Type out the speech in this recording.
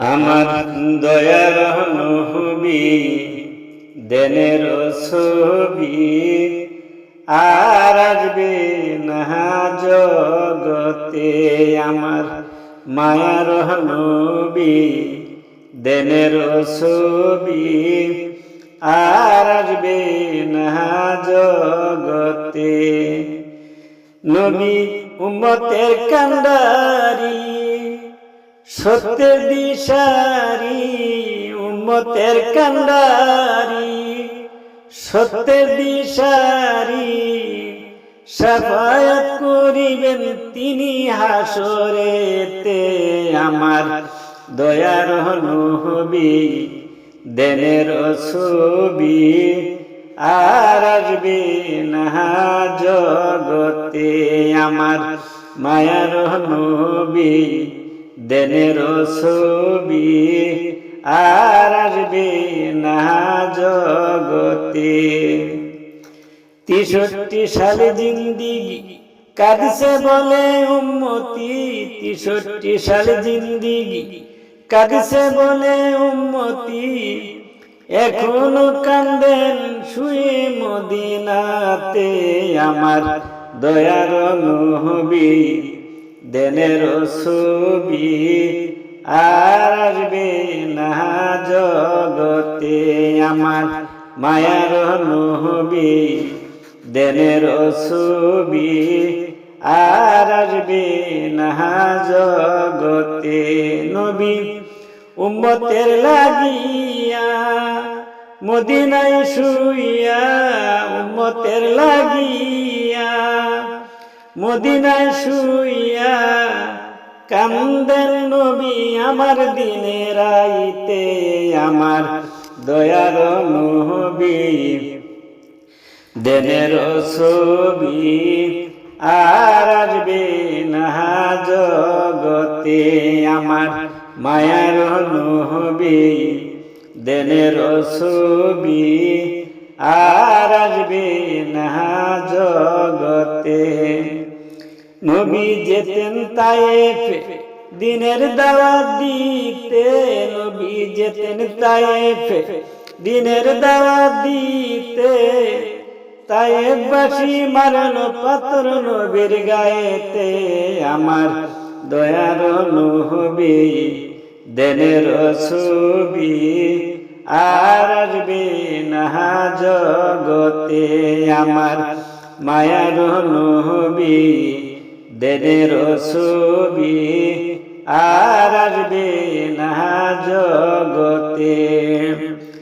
আমার দয়ার নহবি দেনের ছবি, আর আসবে না জগতে আমার মায়ার নবী দেনের ছবি, আর আসবে না জগতে। নবী উম্মতের কান্ডারি সত্যের দিশারি, উম্মতের কান্ডারি। সত্যের দিশারি, সাফায়াত করিবেন তিনি হাসরেতে। আমার দয়ার নবী, দেনের ছবি, আর আসবে না জগতে। আমার মায়ার নবী দেনের ছবি আর আসবে না জগতে। তেষট্টি সালে জিন্দিগি কাঁদছে বলে উম্মতি। তেষট্টি সালে জিন্দিগি কাঁদছে বলে উম্মতি। এখনও কান্দেন শুয়ে মদিনাতে আমার দয়ার নহবি দেনের ছবি আর আসবে না জগতে আমার মায়ার নহবি দেনের ছবি আর আসবে না জগতে নবী। উম্মতের লাগিয়া মদিনায় শুইয়া উম্মতের লাগিয়া মদিনায় শুইয়া কান্দেন নবী আমার দিনে রাইতে আমার দয়ার নবী। দেনের ছবি আর আসবে না জগতে আমার মায়ার নবী। দেনের ছবি আর আসবে না জগতে নবী যেতেন তায়েফে, দিনের দাওয়াত দিতে। নবী যেতেন তায়েফে, দিনের দাওয়াত দিতে। তায়েফবাসী মারল পাথর নবীর গায়েতে। আমার দয়ার নহবি দেনের ছবি আর আসবে না জগতে আমার মায়ার নবী দেনের ছবি আর আসবে না জগতে